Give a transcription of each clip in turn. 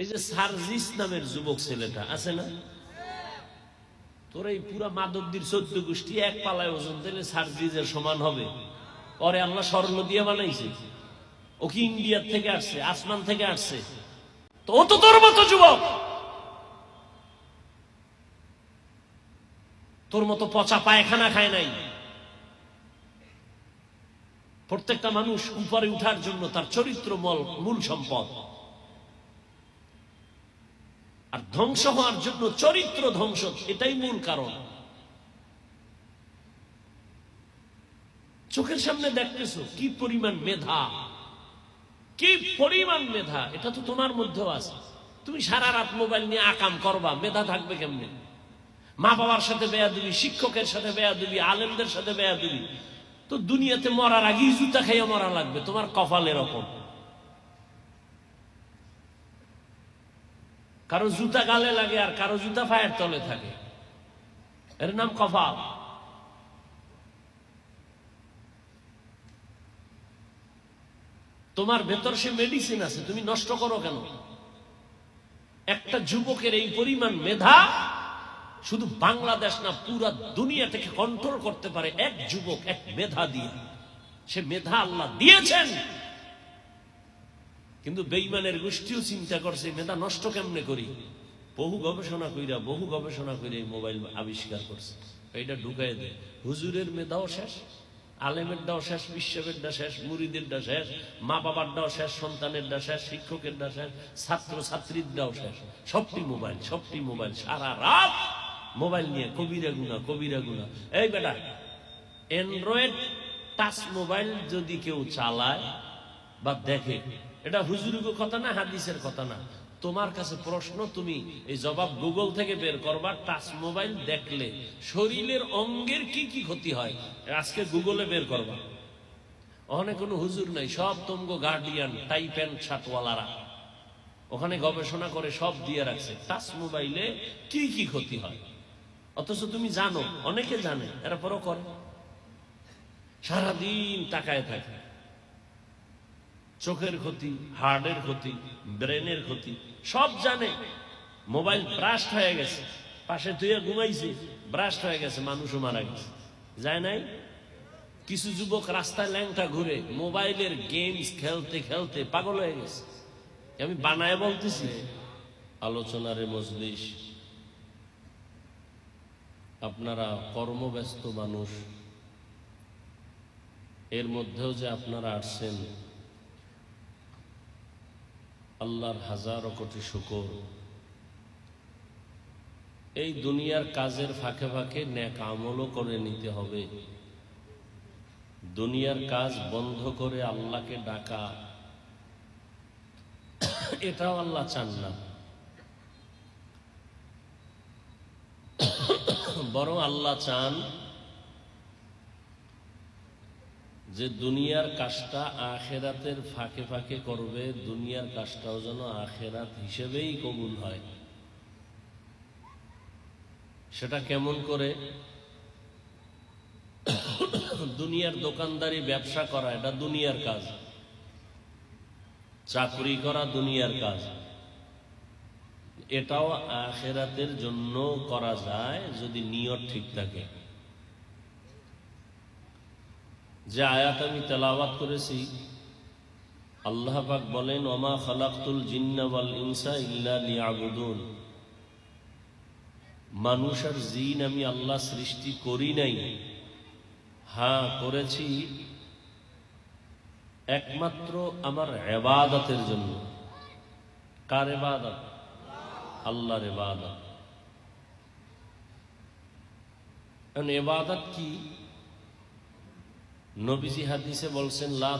এই যে সার্জিস নামের যুবক ছেলেটা, আছে না? তোর এই পুরা মাদকদির চোদ্দ গোষ্ঠী এক পালায় ওজন দিলে সার্জিসের সমান হবে। পরে আল্লাহ স্বর্ণ দিয়ে বানাইছে। ও কি ইন্ডিয়ার থেকে আসছে, আসমান থেকে আসছে? তো ও তো তোর মতো যুবক! তোর মতো পচা পায়খানা খায় নাই। প্রত্যেকটা মানুষ উপরে উঠার জন্য তার চরিত্র মূল সম্পদ। আর ধ্বংস হওয়ার জন্য চরিত্র ধ্বংস, এটাই মূল কারণ। চোখের সামনে দেখতেছো, কি পরিমাণ মেধা? কি পরিমাণ মেধা? এটা তো তোমার মধ্যেও আছে। তুমি সারা রাত মোবাইল নিয়ে আকাম করবা, মেধা থাকবে কেমনে? মা বাবার সাথে বেয়া দিবি, শিক্ষকের সাথে বেয়া দিবি, আলেমদের সাথে বেয়া দিবি। তো দুনিয়াতে মরার আগেই জুতা খাইয়া মরা লাগবে, তোমার কপাল এরকম কারও জুতা গালে লাগে আর কারও জুতা ফায়ের তলে থাকে। এর নাম কপাল। তোমার ভেতর সে মেডিসিন আছে, তুমি নষ্ট করো কেন? একটা যুবকের এই পরিমাণ মেধা শুধু বাংলাদেশ না, পুরা দুনিয়াটাকে কন্ট্রোল করতে পারে এক যুবক, এক মেধা দিয়ে। সে মেধা আল্লাহ দিয়েছেন। কিন্তু বেইমানের গোষ্ঠীও চিন্তা করছে মেধা নষ্ট কেমনে করি? বহু গবেষণা কইরা, বহু গবেষণা করে মোবাইল আবিষ্কার করছে। এটা ঢুকাই দেয়। হুজুরের মেধাও শেষ আলেমেরটাও শেষ বিশ্বেরটা শেষ মুড়িদেরটা শেষ মা বাবারটাও শেষ সন্তানেরটা শেষ শিক্ষকেরটা শেষ ছাত্র ছাত্রীরটাও শেষ। সবটি মোবাইল সবটি মোবাইল, সারা রাত মোবাইল নিয়ে কবিরা গুনা কবিরা গুনা এই বেটা অ্যান্ড্রয়েড টাচ মোবাইল যদি কেউ চালায় বা দেখে, এটা হুজুরির কথা না, হাদিসের কথা না। তোমার কাছে প্রশ্ন, তুমি এই জবাব গুগল থেকে বের করবা, টাচ মোবাইল দেখলে শরীরের অঙ্গের কি কি ক্ষতি হয়, আজকে গুগলে বের করবা। ওখানে কোনো হুজুর নাই, সব তোমগো গার্ডিয়ান টাই প্যান্ট শার্টওয়ালারা। ওখানে গবেষণা করে সব দিয়ে রাখছে, টাচ মোবাইলে কি কি ক্ষতি হয়। অথচ তুমি জানো, অনেকে জানে এরপরও করে। সারাদিন টাকায় থাকে। চোখের ক্ষতি, হার্টের ক্ষতি, ব্রেনের ক্ষতি, সব জানে। মোবাইল ব্রাস্ট হয়ে গেছে। পাশে তুই ঘুমাইছে, ব্রাস্ট হয়ে গেছে, মানুষও মারা গেছে। যায় নাই? কিছু যুবক রাস্তায় ল্যাংটা ঘুরে মোবাইলের গেমস খেলতে খেলতে পাগল হয়ে গেছে। আমি বানায় বলতেছি? আলোচনারে মজলিস। আপনারা কর্মব্যস্ত মানুষ। এর মধ্যেও যে আপনারা আসছেন আল্লাহর হাজারো কোটি শুকর। এই দুনিয়ার কাজের ফাঁকে ফাঁকে ন্যাক আমলও করে নিতে হবে। দুনিয়ার কাজ বন্ধ করে আল্লাহকে ডাকা, এটাও আল্লাহ চান না। বরং আল্লাহ চান যে দুনিয়ার কাজটা আখেরাতের ফাঁকে ফাঁকে করবে, দুনিয়ার কাজটাও যেন আখেরাত হিসেবেই কবুল হয়। সেটা কেমন করে? দুনিয়ার দোকানদারি, ব্যবসা করা, এটা দুনিয়ার কাজ। চাকরি করা দুনিয়ার কাজ। এটাও আখেরাতের জন্য করা যায় যদি নিয়ত ঠিক থাকে। যে আয়াত আমি তেলাওয়াত করেছি, আল্লাহ পাক বলেন, ওমা খালাক্তুল জিন্না ওয়াল ইনসা ইল্লা লিয়াবুদুন। মানুষ আর জিন আমি আল্লাহ সৃষ্টি করি নাই। হ্যাঁ করেছি। একমাত্র আমার এবাদতের জন্য। কার এবাদত? আল্লাহর এবাদত। এবাদত কি? নবীজি হাদিসে বলছেন, লা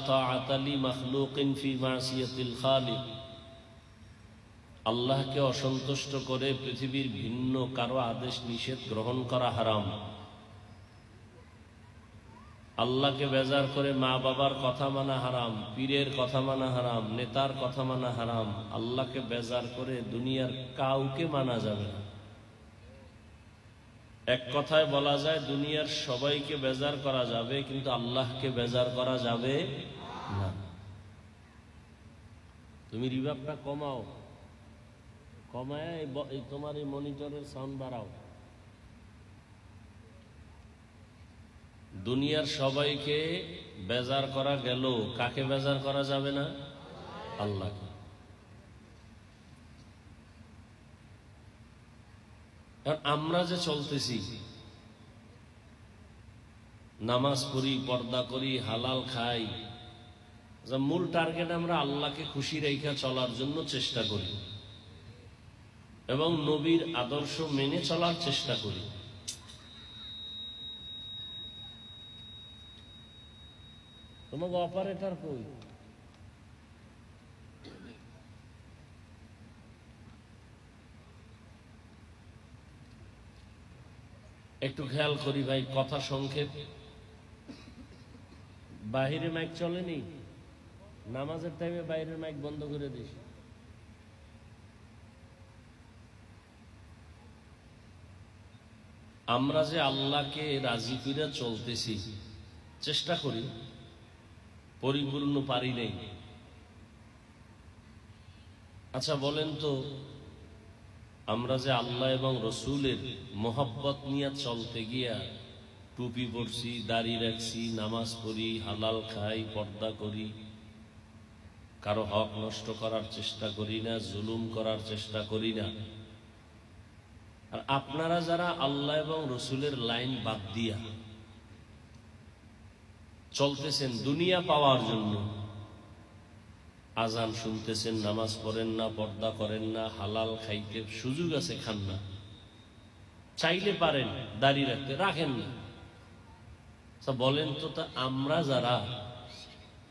আল্লাহকে অসন্তুষ্ট করে পৃথিবীর ভিন্ন কারও আদেশ নিষেধ গ্রহণ করা হারাম। আল্লাহকে বেজার করে মা বাবার কথা মানা হারাম, পীরের কথা মানা হারাম, নেতার কথা মানা হারাম। আল্লাহকে বেজার করে দুনিয়ার কাউকে মানা যাবে না। এক কথায় বলা যায়, দুনিয়ার সবাইকে বেজার করা যাবে, কিন্তু আল্লাহকে বেজার করা যাবে না। তুমি রিভাবটা কমাও। কমায় তোমার এই মনিটরের সাউন্ড বাড়াও। দুনিয়ার সবাইকে বেজার করা গেল। কাকে বেজার করা যাবে না? আল্লাহকে। কারণ আমরা যে চলতেছি, নামাজ পড়ি, পর্দা করি, হালাল খাই মূল টার্গেট আমরা আল্লাহকে খুশি রেখা চলার জন্য চেষ্টা করি এবং নবীর আদর্শ মেনে চলার চেষ্টা করি। তোমাকে অপারেটর কই? একটু খেয়াল করি ভাই, কথা সংক্ষেপ। বাহিরে মাইক চলেনি? নামাজের টাইমে বাইরের মাইক বন্ধ করে দিস। আমরা যে আল্লাহকে রাজি করে চলতেছি, চেষ্টা করি, পরিপূর্ণ পারি নেই। আচ্ছা বলেন তো আমরা যে আল্লাহ এবং রসুলের মোহাব্বত নিয়ে চলতে গিয়া টুপি পরছি, দাড়ি রাখছি, নামাজ পড়ি, হালাল খাই, পর্দা করি, কারও হক নষ্ট করার চেষ্টা করি না, জুলুম করার চেষ্টা করি না। আর আপনারা যারা আল্লাহ এবং রসুলের লাইন বাদ দিয়া চলতেছেন দুনিয়া পাওয়ার জন্য আজান শুনতেছেন, নামাজ পড়েন না, পর্দা করেন না, হালাল খাইতে সুযোগ আছে, খান না। চাইলে পারেন দাড়ি রাখতে, রাখেন না। বলেন তো তা আমরা যারা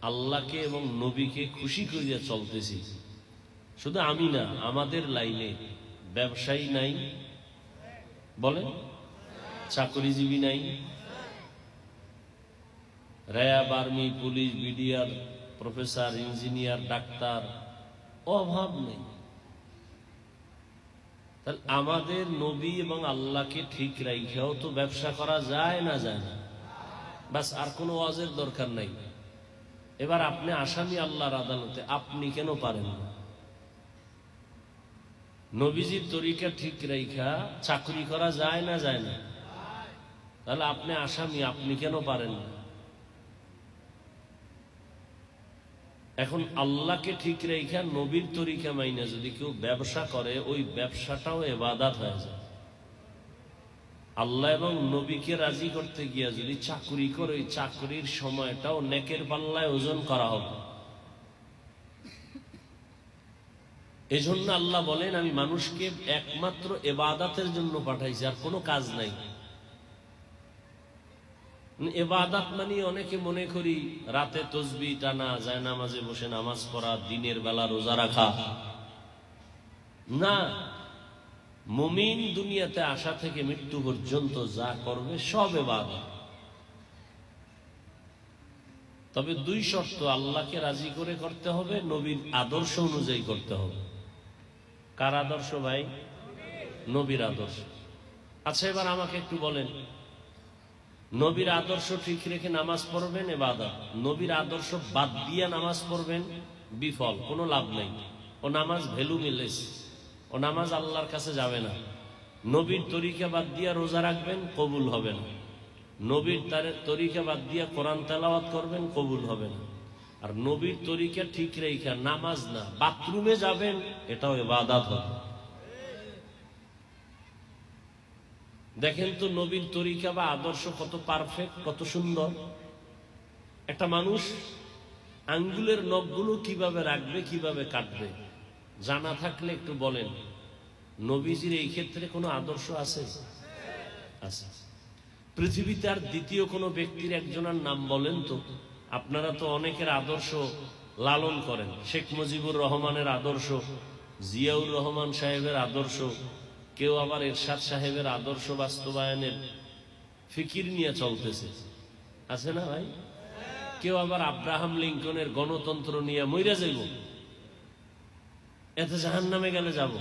আল্লাহকে এবং নবীকে খুশি করিয়া চলতেছি, শুধু আমি না, আমাদের লাইনে ব্যবসায়ী নাই, বলেন, চাকরিজীবী নাই, RAB, army, police, BDR professor, engineer, doctor, অভাব নেই। তাহলে আমাদের নবী এবং আল্লাহকে ঠিক রাইখাও তো ব্যবসা করা যায় না যায় না। বাস, আর কোনো ওয়াজের দরকার নাই। এবার আপনি আসামি আল্লাহর আদালতে, আপনি কেন পারেন না? নবীজির তরিকা ঠিক রাইখা, চাকরি করা যায় না যায় না। তাহলে আপনি আসামি, আপনি কেন পারেন না? এখন আল্লাহকে ঠিক রেখা নবীর তরিকা মাইনা যদি কেউ ব্যবসা করে, ওই ব্যবসাটাও এবাদাত হয়ে যায়। আল্লাহ এবং নবীকে রাজি করতে গিয়া যদি চাকরি করে, ওই চাকরির সময়টাও নেকের পাল্লায় ওজন করা হবে। এজন্য আল্লাহ বলেন, আমি মানুষকে একমাত্র এবাদাতের জন্য পাঠাইছি, আর কোনো কাজ নাই। এবাদাত মানে অনেকে মনে করি রাতে তসবি টানা যায় নামাজে বসে নামাজ পড়া, দিনের বেলা রোজা রাখা। না, মুমিন দুনিয়াতে আসা থেকে মৃত্যু পর্যন্ত যা করবে সব এবাদত তবে দুই শর্ত, আল্লাহকে রাজি করে করতে হবে, নবীর আদর্শ অনুযায়ী করতে হবে। কার আদর্শ ভাই? নবীর আদর্শ। আচ্ছা এবার আমাকে একটু বলেন নবীর আদর্শ ঠিক রেখে নামাজ পড়বেন এ এবাদত। নবীর আদর্শ বাদ দিয়ে নামাজ পড়বেন, বিফল, কোনো লাভ নেই। ও নামাজ ভ্যালু মিলেস ও নামাজ আল্লাহর কাছে যাবে না। নবীর তরিকা বাদ দিয়া রোজা রাখবেন, কবুল হবে না। নবীর তার তরিকা বাদ দিয়া কোরআন তেলাওয়াত করবেন, কবুল হবে না। আর নবীর তরিকা ঠিক রেখা নামাজ না, বাথরুমে যাবেন, এটাও এবাদাত হবে। দেখেন তো নবীর তরিকা বা আদর্শ কত পারফেক্ট কত সুন্দর। একটা মানুষ আঙ্গুলের নখগুলো কীভাবে রাখবে, কীভাবে কাটবে, জানা থাকলে একটু বলেন। নবীজির এই ক্ষেত্রে কোনো আদর্শ আছে? আছে। পৃথিবীতে আর দ্বিতীয় কোনো ব্যক্তির একজনের নাম বলেন তো? আপনারা তো অনেকের আদর্শ লালন করেন। শেখ মুজিবুর রহমানের আদর্শ, জিয়াউর রহমান সাহেবের আদর্শ কেউ আবার এরশাদ সাহেবের আদর্শ বাস্তবায়নের ফিকির নিয়ে চলতেছে। আছে না ভাই? কেউ আবার আব্রাহাম লিঙ্কনের গণতন্ত্র নিয়ে মইরা যাইব? এতে জাহান নামে গেলে যাব।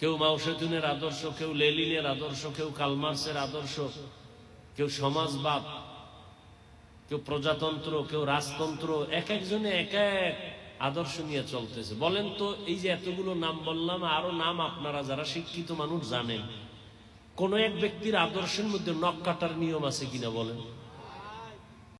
কেউ মাউসেতুনের আদর্শ, কেউ লেলিনের আদর্শ, কেউ কালমার্সের আদর্শ, কেউ সমাজবাদ, কেউ প্রজাতন্ত্র, কেউ রাজতন্ত্র, এক একজনে এক এক আদর্শ নিয়ে চলতেছে। বলেন তো, এই যে এতগুলো নাম বললাম, আরও নাম আপনারা যারা শিক্ষিত মানুষ জানেন, কোন এক ব্যক্তির আদর্শের মধ্যে নখ কাটার নিয়ম আছে কিনা বলেন?